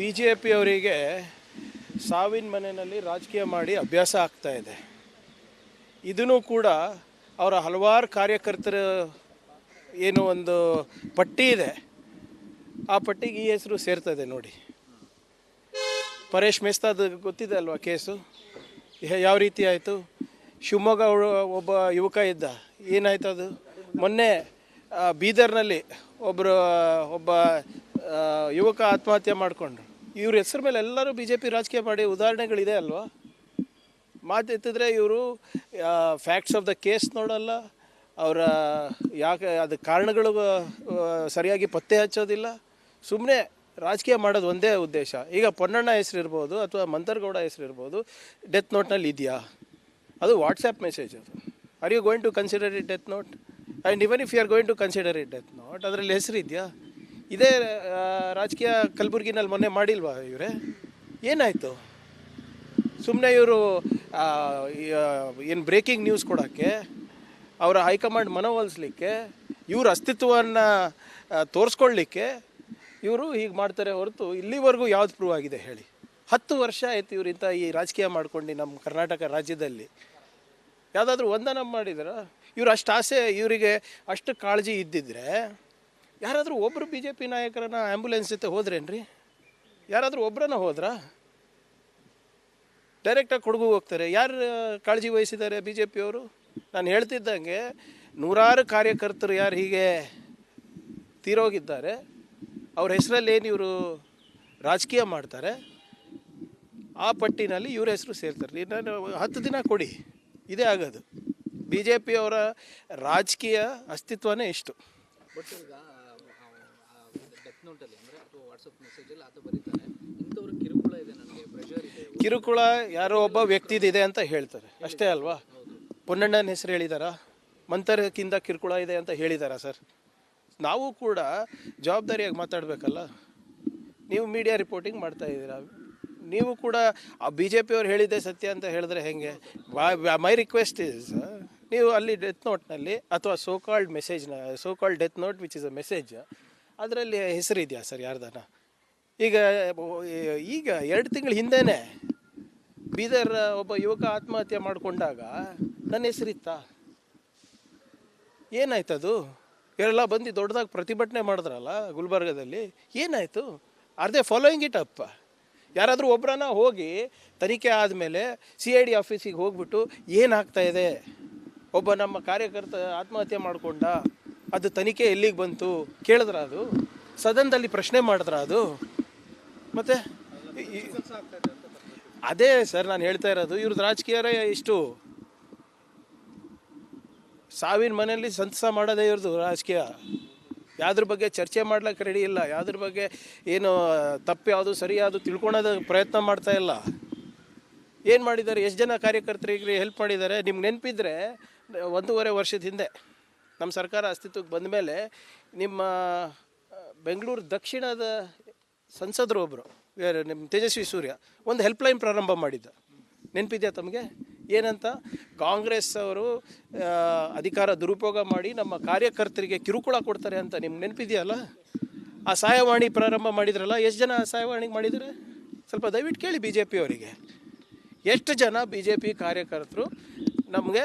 B J ಪಿಯವರಿಗೆ ಸಾವಿನ ಮನೆಯಲ್ಲಿ ರಾಜಕೀಯ ಮಾಡಿ ಅಭ್ಯಾಸ ಆಗ್ತಾ ಇದೆ. ಇದನ್ನು ಕೂಡ ಅವರ ಹಲವಾರು ಕಾರ್ಯಕರ್ತರ ಏನು ಒಂದು ಪಟ್ಟಿ ಇದೆ. ಆ ಪಟ್ಟಿಗೆ ಈ ಹೆಸರು ಸೇರ್ತದೆ ನೋಡಿ. ಪರೇಶ್ ಮೇಸ್ತಾದ ಗೊತ್ತಿದೆ ಅಲ್ವಾ ಕೇಸು? ಯಾವ ರೀತಿ ಆಯಿತು? ಶಿವಮೊಗ್ಗ ಒಬ್ಬ ಯುವಕ ಇದ್ದ. ಏನಾಯ್ತು ಅದು? ಮೊನ್ನೆ ಬೀದರ್ನಲ್ಲಿ ಒಬ್ಬರು ಒಬ್ಬ ಯುವಕ ಆತ್ಮಹತ್ಯೆ ಮಾಡಿಕೊಂಡ್ರು. ಇವ್ರ ಹೆಸರು ಮೇಲೆ ಎಲ್ಲರೂ ಬಿ ಜೆ ಪಿ ರಾಜಕೀಯ ಮಾಡಿ ಉದಾಹರಣೆಗಳಿದೆ ಅಲ್ವಾ? ಮಾತೆತ್ತಿದ್ರೆ ಇವರು ಫ್ಯಾಕ್ಟ್ಸ್ ಆಫ್ ದ ಕೇಸ್ ನೋಡಲ್ಲ, ಅವರ, ಯಾಕೆ ಅದು ಕಾರಣಗಳು ಸರಿಯಾಗಿ ಪತ್ತೆ ಹಚ್ಚೋದಿಲ್ಲ. ಸುಮ್ಮನೆ ರಾಜಕೀಯ ಮಾಡೋದು ಒಂದೇ ಉದ್ದೇಶ. ಈಗ ಪೊನ್ನಣ್ಣ ಹೆಸರು ಇರ್ಬೋದು ಅಥವಾ ಮಂತರ್ಗೌಡ ಹೆಸರು ಇರ್ಬೋದು ಡೆತ್ ನೋಟ್ನಲ್ಲಿ ಇದೆಯಾ? ಅದು ವಾಟ್ಸಪ್ ಮೆಸೇಜ್ ಅದು. Are you going to consider it death note and even if you are going to consider it death note ಅದರಲ್ಲಿ ಹೆಸರು ಇದೆಯಾ ಇದೇ ರಾಜಕೀಯ ಕಲಬುರಗಿನಲ್ಲಿ ಮೊನ್ನೆ ಮಾಡಿಲ್ವಾ ಇವರೇ? ಏನಾಯಿತು? ಸುಮ್ಮನೆ ಇವರು ಏನು ಬ್ರೇಕಿಂಗ್ ನ್ಯೂಸ್ ಕೊಡೋಕ್ಕೆ, ಅವರ ಹೈಕಮಾಂಡ್ ಮನವೊಲಿಸ್ಲಿಕ್ಕೆ, ಇವ್ರ ಅಸ್ತಿತ್ವವನ್ನು ತೋರಿಸ್ಕೊಳ್ಳಿಕ್ಕೆ ಇವರು ಹೀಗೆ ಮಾಡ್ತಾರೆ ಹೊರತು ಇಲ್ಲಿವರೆಗೂ ಯಾವ್ದು ಪ್ರೂವ್ ಆಗಿದೆ ಹೇಳಿ? ಹತ್ತು ವರ್ಷ ಆಯ್ತು ಇವ್ರು ಇಂಥ ಈ ರಾಜಕೀಯ ಮಾಡ್ಕೊಂಡು ನಮ್ಮ ಕರ್ನಾಟಕ ರಾಜ್ಯದಲ್ಲಿ. ಯಾವುದಾದ್ರೂ ಒಂದನ ಮಾಡಿದಾರ? ಇವ್ರು ಅಷ್ಟು ಆಸೆ, ಇವರಿಗೆ ಅಷ್ಟು ಕಾಳಜಿ ಇದ್ದಿದ್ರೆ ಯಾರಾದರೂ ಒಬ್ಬರು ಬಿ ಜೆ ಪಿ ನಾಯಕರನ್ನ ಆ್ಯಂಬುಲೆನ್ಸ್ ಜೊತೆ ಹೋದ್ರೇನ್ರಿ? ಯಾರಾದರೂ ಒಬ್ಬರನ್ನ ಹೋದ್ರಾ? ಡೈರೆಕ್ಟಾಗಿ ಕೊಡಗು ಹೋಗ್ತಾರೆ. ಯಾರು ಕಾಳಜಿ ವಹಿಸಿದ್ದಾರೆ ಬಿ ಜೆ ಪಿಯವರು ನಾನು ಹೇಳ್ತಿದ್ದಂಗೆ ನೂರಾರು ಕಾರ್ಯಕರ್ತರು ಯಾರು ಹೀಗೆ ತೀರೋಗಿದ್ದಾರೆ. ಅವ್ರ ಹೆಸರಲ್ಲಿ ಏನು ಇವರು ರಾಜಕೀಯ ಮಾಡ್ತಾರೆ? ಆ ಪಟ್ಟಿನಲ್ಲಿ ಇವ್ರ ಹೆಸರು ಸೇರ್ತಾರೆ. ನಾನು ಹತ್ತು ದಿನ ಕೊಡಿ. ಇದೇ ಆಗೋದು. ಬಿ ಜೆ ಪಿಯವರ ರಾಜಕೀಯ ಅಸ್ತಿತ್ವನೇ ಇಷ್ಟು. ನೋಟಲ್ಲಿ ಅಂದರೆ ಅಥವಾ ವಾಟ್ಸಪ್ ಮೆಸೇಜಲ್ಲಿ ಆತ ಬರೀತಾನೆ. ಇಂಥವ್ರ ಕಿರುಕುಳ ಇದೆ ನನಗೆ ಪ್ರೆಷರ್ ಇದೆ. ಕಿರುಕುಳ ಯಾರೋ ಒಬ್ಬ ವ್ಯಕ್ತಿದಿದೆ ಅಂತ ಹೇಳ್ತಾರೆ. ಅಷ್ಟೇ ಅಲ್ವಾ? ಪೊನ್ನಣ್ಣನ ಹೆಸರು ಹೇಳಿದಾರಾ? ಮಂತರಕ್ಕಿಂತ ಕಿರುಕುಳ ಇದೆ ಅಂತ ಹೇಳಿದಾರಾ ಸರ್? ನಾವು ಕೂಡ ಜವಾಬ್ದಾರಿಯಾಗಿ ಮಾತಾಡಬೇಕಲ್ಲ? ನೀವು ಮೀಡಿಯಾ ರಿಪೋರ್ಟಿಂಗ್ ಮಾಡ್ತಾ ಇದ್ದೀರಾ? ನೀವು ಕೂಡ ಆ ಬಿ ಜೆ ಪಿಯವ್ರು ಹೇಳಿದ್ದೆ ಸತ್ಯ ಅಂತ ಹೇಳಿದ್ರೆ ಹೆಂಗೆ? ಮೈ ರಿಕ್ವೆಸ್ಟ್ ಇಸ್ ನೀವು ಅಲ್ಲಿ ಡೆತ್ ನೋಟ್ನಲ್ಲಿ ಅಥವಾ so called ಮೆಸೇಜ್ನ so called death note which is a message ಅದರಲ್ಲಿ ಹೆಸರಿದೆಯಾ ಸರ್ ಯಾರ್ದಾನ? ಈಗ ಈಗ ಎರಡು ತಿಂಗಳ ಹಿಂದೆನೇ ಬೀದರ್ ಒಬ್ಬ ಯುವಕ ಆತ್ಮಹತ್ಯೆ ಮಾಡಿಕೊಂಡಾಗ ನನ್ನ ಹೆಸರಿತ್ತಾ? ಏನಾಯ್ತದು ಎಲ್ಲ ಬಂದು ದೊಡ್ಡದಾಗಿ ಪ್ರತಿಭಟನೆ ಮಾಡಿದ್ರಲ್ಲ ಗುಲ್ಬರ್ಗದಲ್ಲಿ, ಏನಾಯಿತು? ಆರ್ ಫಾಲೋಯಿಂಗ್ ಇಟ್ ಅಪ್ಪ ಯಾರಾದರೂ ಒಬ್ಬರನ್ನ ಹೋಗಿ ತನಿಖೆ ಆದಮೇಲೆ ಸಿ ಐ ಡಿ ಆಫೀಸಿಗೆ ಹೋಗ್ಬಿಟ್ಟು ಏನಾಗ್ತಾ ಇದೆ? ಒಬ್ಬ ನಮ್ಮ ಕಾರ್ಯಕರ್ತ ಆತ್ಮಹತ್ಯೆ ಮಾಡಿಕೊಂಡ ಅದು ತನಿಖೆ ಎಲ್ಲಿಗೆ ಬಂತು ಕೇಳಿದ್ರ ಅದು? ಸದನದಲ್ಲಿ ಪ್ರಶ್ನೆ ಮಾಡಿದ್ರ ಅದು? ಮತ್ತೆ ಅದೇ ಸರ್, ನಾನು ಹೇಳ್ತಾ ಇರೋದು, ಇವ್ರದ್ದು ರಾಜಕೀಯರೇ ಇಷ್ಟು ಸಾವಿನ ಮನೆಯಲ್ಲಿ ಸಂತಸ ಮಾಡೋದೇ ಇವ್ರದ್ದು ರಾಜಕೀಯ. ಯಾವ್ದ್ರ ಬಗ್ಗೆ ಚರ್ಚೆ ಮಾಡ್ಲಿಕ್ಕೆ ರೆಡಿ ಇಲ್ಲ, ಯಾವ್ದ್ರ ಬಗ್ಗೆ ಏನು ತಪ್ಪು ಯಾವುದು ಸರಿ ಯಾವುದು ತಿಳ್ಕೊಳೋದು ಪ್ರಯತ್ನ ಮಾಡ್ತಾ ಇಲ್ಲ. ಏನು ಮಾಡಿದ್ದಾರೆ? ಎಷ್ಟು ಜನ ಕಾರ್ಯಕರ್ತರಿಗೆ ಹೆಲ್ಪ್ ಮಾಡಿದ್ದಾರೆ? ನಿಮ್ಗೆ ನೆನಪಿದ್ರೆ ಒಂದೂವರೆ ವರ್ಷದ ಹಿಂದೆ. ನಮ್ಮ ಸರ್ಕಾರ ಅಸ್ತಿತ್ವಕ್ಕೆ ಬಂದ ಮೇಲೆ ನಿಮ್ಮ ಬೆಂಗಳೂರು ದಕ್ಷಿಣದ ಸಂಸದರು ಒಬ್ಬರು ನಿಮ್ಮ ತೇಜಸ್ವಿ ಸೂರ್ಯ, ಒಂದು ಹೆಲ್ಪ್ಲೈನ್ ಪ್ರಾರಂಭ ಮಾಡಿದ್ದ. ನೆನಪಿದೆಯಾ ತಮಗೆ? ಏನಂತ? ಕಾಂಗ್ರೆಸ್ ಅವರು ಅಧಿಕಾರ ದುರುಪಯೋಗ ಮಾಡಿ ನಮ್ಮ ಕಾರ್ಯಕರ್ತರಿಗೆ ಕಿರುಕುಳ ಕೊಡ್ತಾರೆ ಅಂತ ನಿಮ್ಗೆ ನೆನಪಿದೆಯಲ್ಲ? ಆ ಸಹಾಯವಾಣಿ ಪ್ರಾರಂಭ ಮಾಡಿದ್ರಲ್ಲ, ಎಷ್ಟು ಜನ ಸಹಾಯವಾಣಿಗೆ ಮಾಡಿದರೆ? ಸ್ವಲ್ಪ ದಯವಿಟ್ಟು ಕೇಳಿ ಬಿ ಜೆ ಪಿಯವರಿಗೆ ಎಷ್ಟು ಜನ ಬಿ ಜೆ ಪಿ ಕಾರ್ಯಕರ್ತರು ನಮಗೆ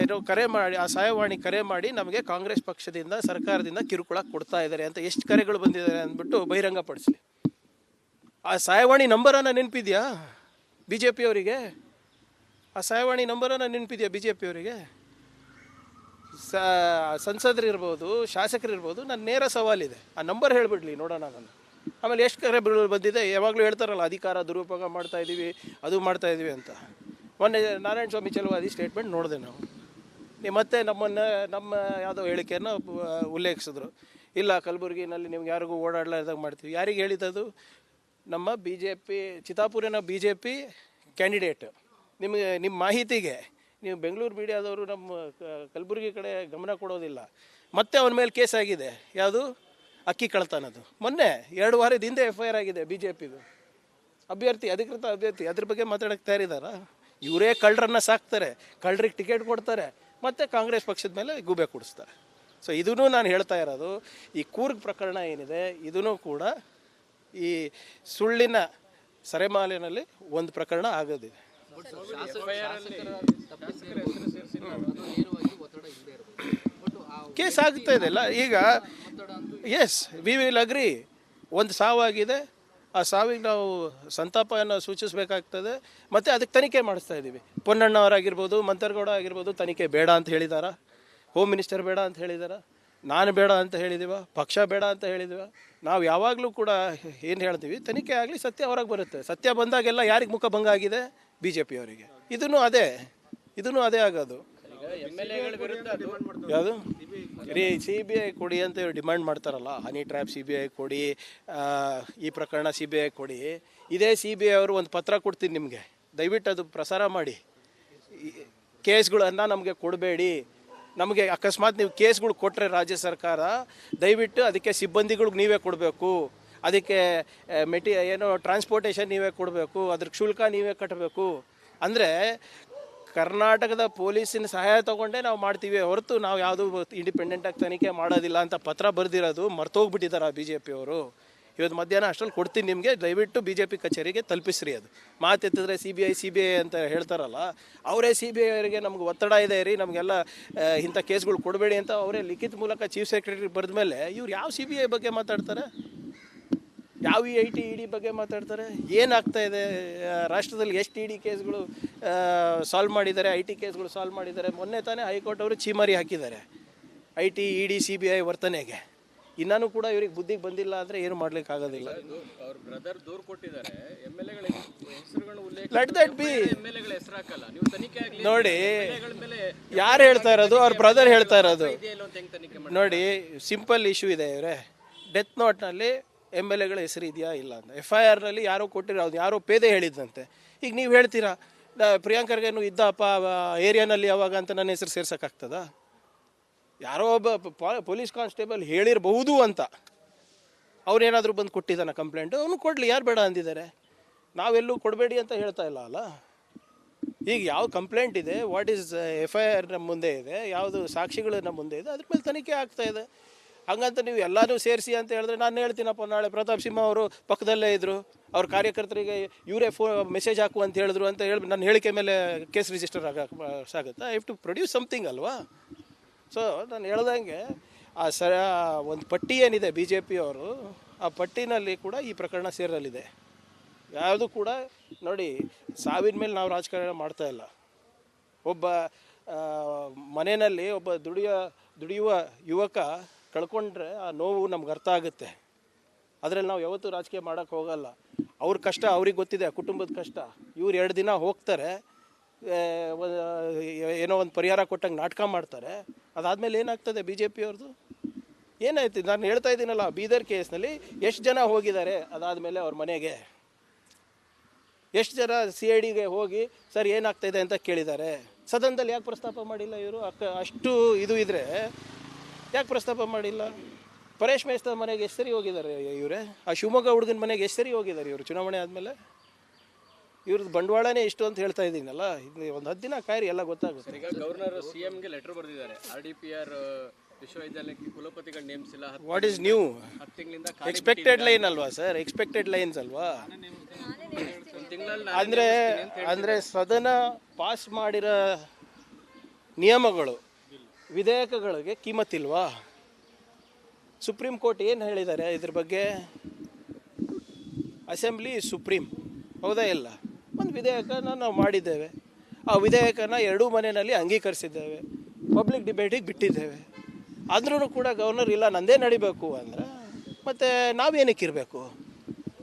ಏನೋ ಕರೆ ಮಾಡಿ, ಆ ಸಹಾಯವಾಣಿ ಕರೆ ಮಾಡಿ ನಮಗೆ ಕಾಂಗ್ರೆಸ್ ಪಕ್ಷದಿಂದ, ಸರ್ಕಾರದಿಂದ ಕಿರುಕುಳ ಕೊಡ್ತಾ ಇದ್ದಾರೆ ಅಂತ ಎಷ್ಟು ಕರೆಗಳು ಬಂದಿದ್ದಾರೆ ಅಂದ್ಬಿಟ್ಟು ಬಹಿರಂಗಪಡಿಸಲಿ. ಆ ಸಹಾಯವಾಣಿ ನಂಬರನ್ನು ನೆನಪಿದೆಯಾ ಬಿ ಜೆ ಪಿಯವರಿಗೆ ಆ ಸಹಾಯವಾಣಿ ನಂಬರನ್ನು ನೆನಪಿದೆಯಾ ಬಿ ಜೆ ಪಿಯವರಿಗೆ ಸ, ಸಂಸದರಿರ್ಬೋದು, ಶಾಸಕರಿರ್ಬೋದು ನನ್ನ ನೇರ ಸವಾಲಿದೆ. ಆ ನಂಬರ್ ಹೇಳಿಬಿಡ್ಲಿ, ನೋಡೋಣ ನಾನು ಆಮೇಲೆ ಎಷ್ಟು ಕರೆಗಳು ಬಂದಿದೆ? ಯಾವಾಗಲೂ ಹೇಳ್ತಾರಲ್ಲ, ಅಧಿಕಾರ ದುರುಪಯೋಗ ಮಾಡ್ತಾ ಇದ್ದೀವಿ ಅದು ಮಾಡ್ತಾ ಇದ್ದೀವಿ ಅಂತ. ಮೊನ್ನೆ ನಾರಾಯಣ ಸ್ವಾಮಿ ಚೆಲುವಾದಿ ಸ್ಟೇಟ್ಮೆಂಟ್ ನೋಡಿದೆ ನಾವು. ನೀವು ಮತ್ತೆ ನಮ್ಮನ್ನು, ನಮ್ಮ ಯಾವುದೋ ಹೇಳಿಕೆಯನ್ನು ಉಲ್ಲೇಖಿಸಿದ್ರು. ಇಲ್ಲ, ಕಲಬುರಗಿನಲ್ಲಿ ನಿಮ್ಗೆ ಯಾರಿಗೂ ಓಡಾಡಲಾರ್ದಾಗ ಮಾಡ್ತೀವಿ. ಯಾರಿಗೆ ಹೇಳಿದ್ದದು? ನಮ್ಮ ಬಿ ಜೆ ಪಿ ಚಿತ್ತಾಪುರಿನ ಬಿ ಜೆ ಪಿ ಕ್ಯಾಂಡಿಡೇಟ್ ನಿಮಗೆ ನಿಮ್ಮ ಮಾಹಿತಿಗೆ. ನೀವು ಬೆಂಗಳೂರು ಮೀಡಿಯಾದವರು ನಮ್ಮ ಕಲಬುರಗಿ ಕಡೆ ಗಮನ ಕೊಡೋದಿಲ್ಲ. ಮತ್ತೆ ಅವನ ಮೇಲೆ ಕೇಸ್ ಆಗಿದೆ. ಯಾವುದು? ಅಕ್ಕಿ ಕಳ್ತಾನದು. ಮೊನ್ನೆ ಎರಡು ವಾರದಿಂದ ಎಫ್ ಐ ಆರ್ ಆಗಿದೆ ಬಿ ಜೆ ಪಿದು ಅಭ್ಯರ್ಥಿ, ಅಧಿಕೃತ ಅಭ್ಯರ್ಥಿ, ಅದ್ರ ಬಗ್ಗೆ ಮಾತಾಡಕ್ಕೆ ತಯಾರಿದಾರ? ಇವರೇ ಕಳ್ಳರನ್ನ ಸಾಕ್ತಾರೆ, ಕಳ್ಳರಿಗೆ ಟಿಕೆಟ್ ಕೊಡ್ತಾರೆ, ಮತ್ತು ಕಾಂಗ್ರೆಸ್ ಪಕ್ಷದ ಮೇಲೆ ಗೂಬೆ ಕೊಡಿಸ್ತಾರೆ. ಸೊ ಇದೂ ನಾನು ಹೇಳ್ತಾ ಇರೋದು, ಈ ಕೂರ್ಗ್ ಪ್ರಕರಣ ಏನಿದೆ ಇದೂ ಕೂಡ ಈ ಸುಳ್ಳಿನ ಸರೆಮಾಲಿನಲ್ಲಿ ಒಂದು ಪ್ರಕರಣ ಆಗೋದಿದೆ. ಕೇಸ್ ಆಗ್ತಾ ಇದೆ ಅಲ್ಲ, ಈಗ ಎಸ್ ವಿ ವಿಲ್ ಅಗ್ರಿ ಒಂದು ಸಾವಾಗಿದೆ ಆ ಸಾವಿಗೆ ನಾವು ಸಂತಾಪವನ್ನು ಸೂಚಿಸಬೇಕಾಗ್ತದೆ. ಮತ್ತು ಅದಕ್ಕೆ ತನಿಖೆ ಮಾಡಿಸ್ತಾ ಇದ್ದೀವಿ. ಪೊನ್ನಣ್ಣವರಾಗಿರ್ಬೋದು ಮಂತರ್ಗೌಡ ಆಗಿರ್ಬೋದು, ತನಿಖೆ ಬೇಡ ಅಂತ ಹೇಳಿದಾರ. ಹೋಮ್ ಮಿನಿಸ್ಟರ್ ಬೇಡ ಅಂತ ಹೇಳಿದಾರ. ನಾನು ಬೇಡ ಅಂತ ಹೇಳಿದೀವ, ಪಕ್ಷ ಬೇಡ ಅಂತ ಹೇಳಿದೀವ. ನಾವು ಯಾವಾಗಲೂ ಕೂಡ ಏನು ಹೇಳ್ತೀವಿ, ತನಿಖೆ ಆಗಲಿ ಸತ್ಯ ಹೊರಗೆ ಬರುತ್ತೆ. ಸತ್ಯ ಬಂದಾಗೆಲ್ಲ ಯಾರಿಗೆ ಮುಖಭಂಗ ಆಗಿದೆ? ಬಿ ಜೆ ಪಿಯವರಿಗೆ ಇದನ್ನು ಅದೇ ಇದನ್ನು ಅದೇ ಆಗೋದು. ಯಾವುದು? ರೀ ಸಿ ಬಿ ಐ ಕೊಡಿ ಅಂತ ಇವ್ರು ಡಿಮ್ಯಾಂಡ್ ಮಾಡ್ತಾರಲ್ಲ honey trap C B I ಕೊಡಿ ಈ ಪ್ರಕರಣ ಸಿ ಬಿ ಐ ಕೊಡಿ ಇದೇ ಸಿ ಬಿ ಐ ಅವರು ಒಂದು ಪತ್ರ ಕೊಡ್ತೀನಿ ನಿಮಗೆ. ದಯವಿಟ್ಟು ಅದು ಪ್ರಸಾರ ಮಾಡಿ. ಕೇಸ್ಗಳನ್ನು ನಮಗೆ ಕೊಡಬೇಡಿ. ನಮಗೆ ಅಕಸ್ಮಾತ್ ನೀವು ಕೇಸ್ಗಳು ಕೊಟ್ಟರೆ ರಾಜ್ಯ ಸರ್ಕಾರ ದಯವಿಟ್ಟು ಅದಕ್ಕೆ ಸಿಬ್ಬಂದಿಗಳಿಗೆ ನೀವೇ ಕೊಡಬೇಕು. ಅದಕ್ಕೆ ಮೆಟಿ ಏನು ಟ್ರಾನ್ಸ್ಪೋರ್ಟೇಷನ್ ನೀವೇ ಕೊಡಬೇಕು ಅದ್ರ ಶುಲ್ಕ ನೀವೇ ಕಟ್ಟಬೇಕು ಅಂದರೆ ಕರ್ನಾಟಕದ ಪೊಲೀಸಿನ ಸಹಾಯ ತಗೊಂಡೇ ನಾವು ಮಾಡ್ತೀವಿ ಹೊರತು ನಾವು ಯಾವುದು ಇಂಡಿಪೆಂಡೆಂಟಾಗಿ ತನಿಖೆ ಮಾಡೋದಿಲ್ಲ ಅಂತ ಪತ್ರ ಬರೆದಿರೋದು ಮರ್ತೋಗ್ಬಿಟ್ಟಿದ್ದಾರೆ ಬಿ ಜೆ ಪಿಯವರು ಇವತ್ತು ಮಧ್ಯಾಹ್ನ ಅಷ್ಟರಲ್ಲಿ ಕೊಡ್ತೀನಿ ನಿಮಗೆ ದಯವಿಟ್ಟು ಬಿ ಜೆ ಪಿ ಕಚೇರಿಗೆ ತಲುಪಿಸ್ರಿ ಅದು. ಮಾತೆತ್ತಿದ್ರೆ C B I C B I ಅಂತ ಹೇಳ್ತಾರಲ್ಲ ಅವರೇ ಸಿ ಬಿ ಐ ಅವರಿಗೆ ನಮ್ಗೆ ಒತ್ತಡ ಇದೆ ರೀ ನಮಗೆಲ್ಲ ಆ, ಇಂಥ ಕೇಸ್ಗಳು ಕೊಡಬೇಡಿ ಅಂತ ಅವರೇ ಲಿಖಿತ ಮೂಲಕ ಚೀಫ್ ಸೆಕ್ರೆಟರಿ ಬರೆದ ಮೇಲೆ ಇವ್ರು ಯಾವ ಸಿ ಬಿ ಐ ಬಗ್ಗೆ ಮಾತಾಡ್ತಾರೆ? ಯಾವ ಈ ಐ ಟಿ ಇ ಡಿ ಬಗ್ಗೆ ಮಾತಾಡ್ತಾರೆ? ಏನಾಗ್ತಾ ಇದೆ? ರಾಷ್ಟ್ರದಲ್ಲಿ ಎಷ್ಟು ಇ ಡಿ ಕೇಸ್ಗಳು ಸಾಲ್ವ್ ಮಾಡಿದ್ದಾರೆ ಐ ಟಿ ಕೇಸ್ಗಳು ಸಾಲ್ವ್ ಮಾಡಿದ್ದಾರೆ? ಮೊನ್ನೆ ತಾನೇ ಹೈಕೋರ್ಟ್ ಅವರು ಚೀಮಾರಿ ಹಾಕಿದ್ದಾರೆ I T E D C B I ವರ್ತನೆಗೆ. ಇನ್ನೂ ಕೂಡ ಇವ್ರಿಗೆ ಬುದ್ಧಿಗೆ ಬಂದಿಲ್ಲ ಅಂದರೆ ಏನು ಮಾಡ್ಲಿಕ್ಕೆ ಆಗೋದಿಲ್ಲ. ನೋಡಿ ಯಾರು ಹೇಳ್ತಾ ಇರೋದು? ಅವ್ರ ಬ್ರದರ್ ಹೇಳ್ತಾ ಇರೋದು. ನೋಡಿ ಸಿಂಪಲ್ ಇಶ್ಯೂ ಇದೆ ಇವರೇ. ಡೆತ್ ನೋಟ್ನಲ್ಲಿ ಎಂ ಎಲ್ ಎಗಳ ಹೆಸರು ಇದೆಯಾ ಇಲ್ಲ ಅಂತ. ಎಫ್ ಐ ಆರ್ನಲ್ಲಿ ಯಾರೋ ಕೊಟ್ಟಿರೋ, ಅದು ಯಾರೋ ಪೇದೆ ಹೇಳಿದ್ದಂತೆ. ಈಗ ನೀವು ಹೇಳ್ತೀರಾ ಪ್ರಿಯಾಂಕರ್ಗೇನು ಇದ್ದಪ್ಪ ಏರಿಯಾನಲ್ಲಿ ಯಾವಾಗ ಅಂತ ನನ್ನ ಹೆಸರು ಸೇರ್ಸೋಕ್ಕಾಗ್ತದ? ಯಾರೋ ಒಬ್ಬ ಪೊಲೀಸ್ ಕಾನ್ಸ್ಟೇಬಲ್ ಹೇಳಿರಬಹುದು ಅಂತ. ಅವ್ರೇನಾದರೂ ಬಂದು ಕೊಟ್ಟಿದ್ದಾನೆ ಕಂಪ್ಲೇಂಟು, ಅವನು ಕೊಡಲಿ, ಯಾರು ಬೇಡ ಅಂದಿದ್ದಾರೆ. ನಾವೆಲ್ಲೂ ಕೊಡಬೇಡಿ ಅಂತ ಹೇಳ್ತಾ ಇಲ್ಲ ಅಲ್ಲ? ಈಗ ಯಾವ ಕಂಪ್ಲೇಂಟ್ ಇದೆ what is F I R ನಮ್ಮ ಮುಂದೆ ಇದೆ, ಯಾವುದು ಸಾಕ್ಷಿಗಳು ನಮ್ಮ ಮುಂದೆ ಇದೆ, ಅದ್ರ ಮೇಲೆ ತನಿಖೆ ಆಗ್ತಾ ಇದೆ. ಹಂಗಂತ ನೀವು ಎಲ್ಲನೂ ಸೇರಿಸಿ ಅಂತ ಹೇಳಿದ್ರೆ ನಾನು ಹೇಳ್ತೀನಪ್ಪ ನಾಳೆ ಪ್ರತಾಪ್ ಸಿಂಹ ಅವರು ಪಕ್ಕದಲ್ಲೇ ಇದ್ದರು ಅವ್ರ ಕಾರ್ಯಕರ್ತರಿಗೆ ಇವರೇ ಫೋ ಮೆಸೇಜ್ ಹಾಕು ಅಂತ ಹೇಳಿದ್ರು ಅಂತ ಹೇಳಿ ನನ್ನ ಹೇಳಿಕೆ ಮೇಲೆ ಕೇಸ್ ರಿಜಿಸ್ಟರ್ ಆಗ, ಸಾಗುತ್ತಾ? I have to produce something ಅಲ್ವಾ? ಸೊ ನಾನು ಹೇಳ್ದಂಗೆ ಆ ಸ ಒಂದು ಪಟ್ಟಿ ಏನಿದೆ ಬಿ ಜೆ ಪಿಯವರು ಆ ಪಟ್ಟಿನಲ್ಲಿ ಕೂಡ ಈ ಪ್ರಕರಣ ಸೇರಲಿದೆ ಯಾವುದು ಕೂಡ ನೋಡಿ, ಸಾವಿನ ಮೇಲೆ ನಾವು ರಾಜಕಾರಣ ಮಾಡ್ತಾ ಇಲ್ಲ. ಒಬ್ಬ ಮನೆಯಲ್ಲಿ ಒಬ್ಬ ದುಡಿಯೋ, ದುಡಿಯುವ ಯುವಕ ಕಳ್ಕೊಂಡ್ರೆ ಆ ನೋವು ನಮ್ಗೆ ಅರ್ಥ ಆಗುತ್ತೆ. ಅದರಲ್ಲಿ ನಾವು ಯಾವತ್ತೂ ರಾಜಕೀಯ ಮಾಡೋಕ್ಕೆ ಹೋಗಲ್ಲ. ಅವ್ರ ಕಷ್ಟ ಅವ್ರಿಗೆ ಗೊತ್ತಿದೆ ಕುಟುಂಬದ ಕಷ್ಟ. ಇವ್ರು ಎರಡು ದಿನ ಹೋಗ್ತಾರೆ ಏನೋ ಒಂದು ಪರಿಹಾರ ಕೊಟ್ಟಂಗೆ ನಾಟಕ ಮಾಡ್ತಾರೆ. ಅದಾದಮೇಲೆ ಏನಾಗ್ತದೆ ಬಿ ಜೆ ಪಿಯವ್ರದ್ದು ಏನಾಯ್ತು? ನಾನು ಹೇಳ್ತಾ ಇದ್ದೀನಲ್ಲ, ಬೀದರ್ ಕೇಸ್ನಲ್ಲಿ ಎಷ್ಟು ಜನ ಹೋಗಿದ್ದಾರೆ? ಅದಾದಮೇಲೆ ಅವ್ರ ಮನೆಗೆ. ಎಷ್ಟು ಜನ ಸಿ ಐ ಡಿಗೆ ಹೋಗಿ, ಸರ್, ಏನಾಗ್ತಾ ಇದೆ? ಅಂತ ಕೇಳಿದ್ದಾರೆ. ಸದನದಲ್ಲಿ ಯಾಕೆ ಪ್ರಸ್ತಾಪ ಮಾಡಿಲ್ಲ ಇವರು? ಅಷ್ಟು ಇದು ಇದ್ರೆ ಯಾಕೆ ಪ್ರಸ್ತಾಪ ಮಾಡಿಲ್ಲ? ಪರೇಶ್ ಮೇಸ್ತ ಮನೆಗೆ ಎಷ್ಟು ಸರಿ ಹೋಗಿದ್ದಾರೆ ಇವರೇ? ಆ ಶಿವಮೊಗ್ಗ ಹುಡುಗನ ಮನೆಗೆ ಎಷ್ಟು ಸರಿ ಹೋಗಿದ್ದಾರೆ ಇವರು ಚುನಾವಣೆ ಆದಮೇಲೆ? ಇವ್ರದ್ದು ಬಂಡವಾಳನೇ ಇಷ್ಟು ಅಂತ ಹೇಳ್ತಾ ಇದ್ದೀನಲ್ಲ ಇದು ಒಂದು ಹತ್ತು ದಿನ ಕಾಯಿರಿ ಎಲ್ಲ ಗೊತ್ತಾಗುತ್ತೆ. ಈಗ ಗವರ್ನರ್ ಸಿ ಗೆ ಲೆಟರ್ ಬರೆದಿದ್ದಾರೆ. ಆರ್ ಡಿ ಪಿ ಆರ್ ವಿಶ್ವವಿದ್ಯಾಲಯಕ್ಕೆ ಕುಲಪತಿಗಳು ನೇಮಿಸಿಲ್ಲ what is new expected line ಅಲ್ವಾ ಸರ್ ಎಕ್ಸ್ಪೆಕ್ಟೆಡ್ ಲೈನ್ಸ್ ಅಲ್ವಾ? ಅಂದರೆ ಅಂದರೆ ಸದನ ಪಾಸ್ ಮಾಡಿರೋ ನಿಯಮಗಳು ವಿಧೇಯಕಗಳಿಗೆ ಕಿಮ್ಮತ್ತಿಲ್ವಾ? ಸುಪ್ರೀಂ ಕೋರ್ಟ್ ಏನು ಹೇಳಿದ್ದಾರೆ ಇದ್ರ ಬಗ್ಗೆ? ಅಸೆಂಬ್ಲಿ ಸುಪ್ರೀಂ, ಹೌದಾ ಇಲ್ಲ? ಒಂದು ವಿಧೇಯಕನ ನಾವು ಮಾಡಿದ್ದೇವೆ. ಆ ವಿಧೇಯಕನ ಎರಡೂ ಮನೆಯಲ್ಲಿ ಅಂಗೀಕರಿಸಿದ್ದೇವೆ. ಪಬ್ಲಿಕ್ ಡಿಬೇಟಿಗೆ ಬಿಟ್ಟಿದ್ದೇವೆ. ಆದ್ರೂ ಕೂಡ ಗವರ್ನರ್ ಇಲ್ಲ, ನಂದೇ ನಡಿಬೇಕು ಅಂದರೆ ಮತ್ತು ನಾವೇನಕ್ಕೆ ಇರಬೇಕು?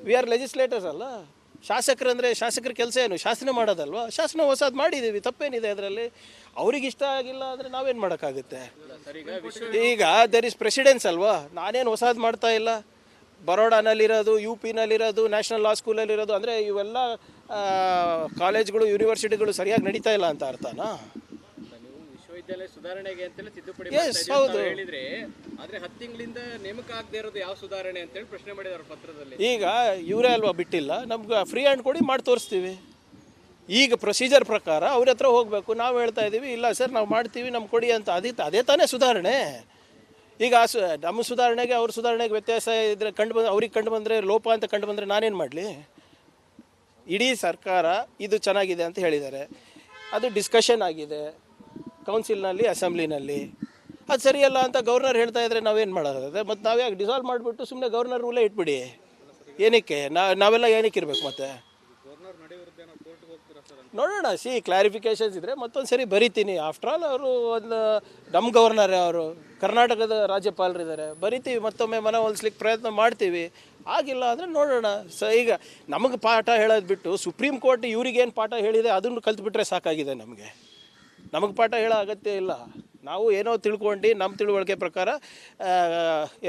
ವಿ ಆರ್ ಲೆಜಿಸ್ಲೇಟರ್ಸ್ ಅಲ್ಲ. ಶಾಸಕರಂದರೆ ಶಾಸಕರ ಕೆಲಸ ಏನು? ಶಾಸನ ಮಾಡೋದಲ್ವಾ? ಶಾಸನ ಹೊಸದು ಮಾಡಿದ್ದೀವಿ ತಪ್ಪೇನಿದೆ ಅದರಲ್ಲಿ? ಅವ್ರಿಗೆ ಇಷ್ಟ ಆಗಿಲ್ಲ ಅಂದರೆ ನಾವೇನು ಮಾಡೋಕ್ಕಾಗುತ್ತೆ? ಈಗ ದರ್ ಇಸ್ ಪ್ರೆಸಿಡೆನ್ಸ್ ಅಲ್ವಾ? ನಾನೇನು ಹೊಸದು ಮಾಡ್ತಾ ಇಲ್ಲ. ಬರೋಡಾನಲ್ಲಿರೋದು ಯು ಪಿನಲ್ಲಿರೋದು ನ್ಯಾಷನಲ್ ಲಾ ಸ್ಕೂಲಲ್ಲಿರೋದು, ಅಂದರೆ ಇವೆಲ್ಲ ಕಾಲೇಜ್ಗಳು, ಯೂನಿವರ್ಸಿಟಿಗಳು ಸರಿಯಾಗಿ ನಡೀತಾ ಇಲ್ಲ ಅಂತ ಅರ್ಥನಾ? ವಿಶ್ವವಿದ್ಯಾಲಯ ಸುಧಾರಣೆಗೆ ಅಂತೇಳಿ ತಿದ್ದುಪಡಿ. ಹೇಳಿದ್ರೆ ಆದ್ರೆ ಹತ್ತು ತಿಂಗಳಿಂದ ನೇಮಕ ಆಗದೆ ಇರೋದು ಯಾವ ಸುಧಾರಣೆ ಅಂತೇಳಿ ಪ್ರಶ್ನೆ ಮಾಡಿದಾರೆ ಪತ್ರದಲ್ಲಿ. ಈಗ ಇವರೇ ಅಲ್ವಾ ಬಿಟ್ಟಿಲ್ಲ ನಮ್ಗೆ ಫ್ರೀ ಹ್ಯಾಂಡ್ ಕೊಡಿ ಮಾಡಿ ತೋರಿಸ್ತೀವಿ. ಈಗ ಪ್ರೊಸೀಜರ್ ಪ್ರಕಾರ ಅವ್ರ ಹತ್ರ ಹೋಗಬೇಕು ನಾವು ಹೇಳ್ತಾ ಇದ್ದೀವಿ ಇಲ್ಲ ಸರ್ ನಾವು ಮಾಡ್ತೀವಿ ನಮ್ಗೆ ಕೊಡಿ ಅಂತ ಅದೇ ಅದೇ ತಾನೇ ಸುಧಾರಣೆ. ಈಗ ಆ ಸು ನಮ್ಮ ಸುಧಾರಣೆಗೆ ಅವ್ರ ಸುಧಾರಣೆಗೆ ವ್ಯತ್ಯಾಸ ಇದ್ರೆ ಕಂಡು ಬಂದು ಅವ್ರಿಗೆ ಕಂಡು ಬಂದರೆ ಲೋಪ ಅಂತ ಕಂಡು ಬಂದರೆ ನಾನೇನು ಮಾಡಲಿ? ಇಡೀ ಸರ್ಕಾರ ಇದು ಚೆನ್ನಾಗಿದೆ ಅಂತ ಹೇಳಿದ್ದಾರೆ. ಅದು ಡಿಸ್ಕಷನ್ ಆಗಿದೆ. ಕೌನ್ಸಿಲ್ನಲ್ಲಿ ಅಸೆಂಬ್ಲಿನಲ್ಲಿ ಅದು ಸರಿಯಲ್ಲ ಅಂತ ಗವರ್ನರ್ ಹೇಳ್ತಾ ಇದ್ರೆ ನಾವೇನು ಮಾಡೋದು ಮತ್ತು ನಾವು ಯಾಕೆ ಡಿಸಾಲ್ವ್ ಮಾಡಿಬಿಟ್ಟು ಸುಮ್ಮನೆ ಗವರ್ನರ್ ರೂಲೇ ಇಟ್ಬಿಡಿ. ಏನಕ್ಕೆ? ನಾವೆಲ್ಲ ಏನಕ್ಕೆ ಇರಬೇಕು ಮತ್ತೆ? ನೋಡೋಣ, ಸಿ ಕ್ಲಾರಿಫಿಕೇಶನ್ಸ್ ಇದ್ದರೆ ಮತ್ತೊಂದು ಸರಿ ಬರಿತೀನಿ. ಆಫ್ಟರ್ ಆಲ್ ಅವರು ಒಂದು ನಮ್ಮ ಗವರ್ನರ್ ಅವರು. ಕರ್ನಾಟಕದ ರಾಜ್ಯಪಾಲರಿದ್ದಾರೆ. ಬರಿತೀವಿ, ಮತ್ತೊಮ್ಮೆ ಮನ ಹೊಲಿಸ್ಲಿಕ್ಕೆ ಪ್ರಯತ್ನ ಮಾಡ್ತೀವಿ. ಆಗಿಲ್ಲ ಅಂದರೆ ನೋಡೋಣ. ಸ, ಈಗ ನಮಗೆ ಪಾಠ ಹೇಳೋದು ಬಿಟ್ಟು ಸುಪ್ರೀಂ ಕೋರ್ಟ್ ಇವ್ರಿಗೇನು ಪಾಠ ಹೇಳಿದೆ, ಅದನ್ನು ಕಲ್ತ್ಬಿಟ್ರೆ ಸಾಕಾಗಿದೆ ನಮಗೆ. ನಮಗೆ ಪಾಠ ಹೇಳೋ ಅಗತ್ಯ ಇಲ್ಲ. ನಾವು ಏನೋ ತಿಳ್ಕೊಂಡು ನಮ್ಮ ತಿಳುವಳಿಕೆ ಪ್ರಕಾರ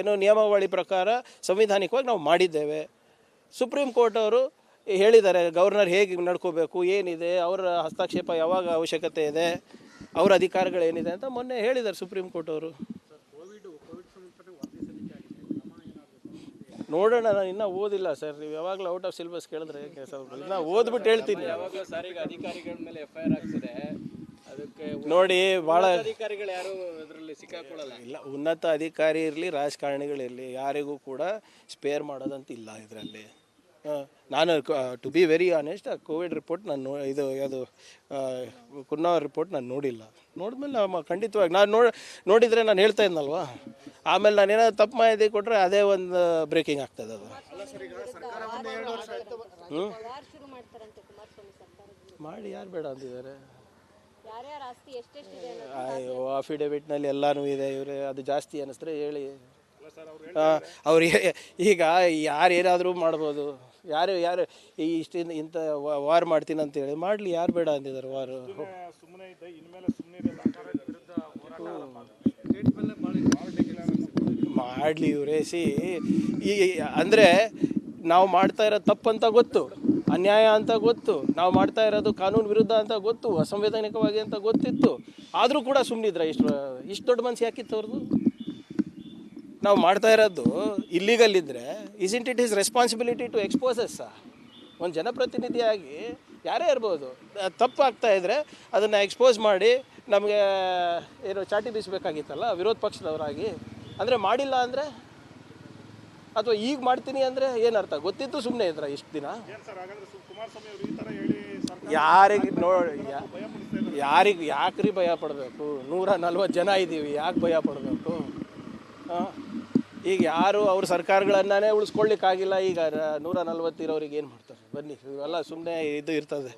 ಏನೋ ನಿಯಮಾವಳಿ ಪ್ರಕಾರ ಸಂವಿಧಾನಿಕವಾಗಿ ನಾವು ಮಾಡಿದ್ದೇವೆ. ಸುಪ್ರೀಂ ಕೋರ್ಟ್ ಅವರು ಹೇಳಿದ್ದಾರೆ, ಗವರ್ನರ್ ಹೇಗೆ ನಡ್ಕೋಬೇಕು, ಏನಿದೆ, ಅವರ ಹಸ್ತಕ್ಷೇಪ ಯಾವಾಗ ಅವಶ್ಯಕತೆ ಇದೆ, ಅವರ ಅಧಿಕಾರಗಳೇನಿದೆ ಅಂತ ಮೊನ್ನೆ ಹೇಳಿದ್ದಾರೆ ಸುಪ್ರೀಂ ಕೋರ್ಟ್ ಅವರು. ನೋಡೋಣ, ನಾನು ಇನ್ನೂ ಓದಿಲ್ಲ ಸರ್. ನೀವು ಯಾವಾಗಲೂ ಔಟ್ ಆಫ್ ಸಿಲೆಬಸ್ ಕೇಳಿದ್ರೆ ಇನ್ನೂ ಓದ್ಬಿಟ್ಟು ಹೇಳ್ತೀನಿ. ಯಾವಾಗ ಸಾರಿಗೆ ಅಧಿಕಾರಿಗಳ ಮೇಲೆ ಎಫ್ ಐ ಆಗ್ತದೆ ನೋಡಿ ಭಾಳ ಅಧಿಕಾರಿಗಳು ಯಾರು ಇದರಲ್ಲಿ ಸಿಕ್ಕಾಕೊಳ್ಳಲ್ಲ. ಇಲ್ಲ ಉನ್ನತ ಅಧಿಕಾರಿ ಇರಲಿ ರಾಜಕಾರಣಿಗಳಿರಲಿ ಯಾರಿಗೂ ಕೂಡ ಸ್ಪೇರ್ ಮಾಡೋದಂತ ಇಲ್ಲ ಇದರಲ್ಲಿ. ನಾನು ಟು ಬಿ ವೆರಿ ಆನೆಸ್ಟ್ ಆ ಕೋವಿಡ್ ರಿಪೋರ್ಟ್ ನಾನು ನೋ ಇದು ಯಾವುದು ಕುನ್ನವರ್ ರಿಪೋರ್ಟ್ ನಾನು ನೋಡಿಲ್ಲ. ನೋಡಿದ್ಮೇಲೆ ನಾವು ಖಂಡಿತವಾಗಿ ನಾನು ನೋಡಿ ನೋಡಿದರೆ ನಾನು ಹೇಳ್ತಾ ಇದ್ನಲ್ವಾ? ಆಮೇಲೆ ನಾನು ಏನಾದ್ರು ತಪ್ಪು ಮಾಹಿತಿ ಕೊಟ್ಟರೆ ಅದೇ ಒಂದು ಬ್ರೇಕಿಂಗ್ ಆಗ್ತದೆ ಅದು. ಹ್ಞೂ ಮಾಡಿ ಯಾರು ಬೇಡ ಅಂತಿದ್ದಾರೆ? ಅಯ್ಯೋ ಅಫಿಡವಿಟ್ನಲ್ಲಿ ಎಲ್ಲಾನು ಇದೆ ಇವ್ರೆ ಅದು ಜಾಸ್ತಿ ಅನ್ನಿಸ್ತಾರೆ ಹೇಳಿ. ಅವ್ರು ಈಗ ಯಾರು ಏನಾದರೂ ಮಾಡ್ಬೋದು ಯಾರು ಯಾರು ಈ ಇಷ್ಟಿಂದ ಇಂಥ ವಾರ್ ಮಾಡ್ತೀನಿ ಅಂತ ಹೇಳಿ ಮಾಡಲಿ ಯಾರು ಬೇಡ ಅಂದಿದ್ದಾರೆ ವಾರು ಮಾಡಲಿ ಇವ್ರೇಸಿ ಈ ಅಂದರೆ ನಾವು ಮಾಡ್ತಾ ಇರೋ ತಪ್ಪಂತ ಗೊತ್ತು, ಅನ್ಯಾಯ ಅಂತ ಗೊತ್ತು, ನಾವು ಮಾಡ್ತಾ ಇರೋದು ಕಾನೂನು ವಿರುದ್ಧ ಅಂತ ಗೊತ್ತು, ಅಸಂವಿಧಾನಿಕವಾಗಿ ಅಂತ ಗೊತ್ತಿತ್ತು. ಆದರೂ ಕೂಡ ಸುಮ್ಮನಿದ್ರೆ ಇಷ್ಟು ಇಷ್ಟು ದೊಡ್ಡ ಮನಸ್ಸು ಯಾಕಿತ್ತು ಅವ್ರದ್ದು? ನಾವು ಮಾಡ್ತಾ ಇರೋದು ಇಲ್ಲಿಗಲ್ ಇದ್ದರೆ is it his responsibility to exposes ಒಂದು ಜನಪ್ರತಿನಿಧಿಯಾಗಿ ಯಾರೇ ಇರ್ಬೋದು ತಪ್ಪು ಆಗ್ತಾ ಇದ್ದರೆ ಅದನ್ನು ಎಕ್ಸ್ಪೋಸ್ ಮಾಡಿ ನಮಗೆ, ಏನು ಚಾಟಿ ಬೀಸಬೇಕಾಗಿತ್ತಲ್ಲ, ವಿರೋಧ ಪಕ್ಷದವರಾಗಿ. ಅಂದರೆ ಮಾಡಿಲ್ಲ ಅಂದರೆ? ಅಥವಾ ಈಗ ಮಾಡ್ತೀನಿ ಅಂದರೆ ಏನರ್ಥ ಗೊತ್ತಿತ್ತು ಸುಮ್ಮನೆ ಇದ್ರ ಇಷ್ಟು ದಿನ? ಯಾರಿಗೆ ನೋಡಿ ಯಾರಿಗೆ ಯಾಕ್ರಿ ಭಯ ಪಡಬೇಕು? ನೂರ ನಲ್ವತ್ತು ಜನ ಇದ್ದೀವಿ ಯಾಕೆ ಭಯ ಪಡಬೇಕು? ಈಗ ಯಾರು ಅವ್ರ ಸರ್ಕಾರಗಳನ್ನೇ ಉಳಿಸ್ಕೊಳ್ಳಿಕ್ಕಾಗಿಲ್ಲ ಈಗ ರ- ನೂರ ನಲ್ವತ್ತಿರೋರಿಗೆ ಏನು ಮಾಡ್ತಾರೆ? ಬನ್ನಿ ಇವೆಲ್ಲ ಸುಮ್ಮನೆ ಇದು ಇರ್ತದೆ.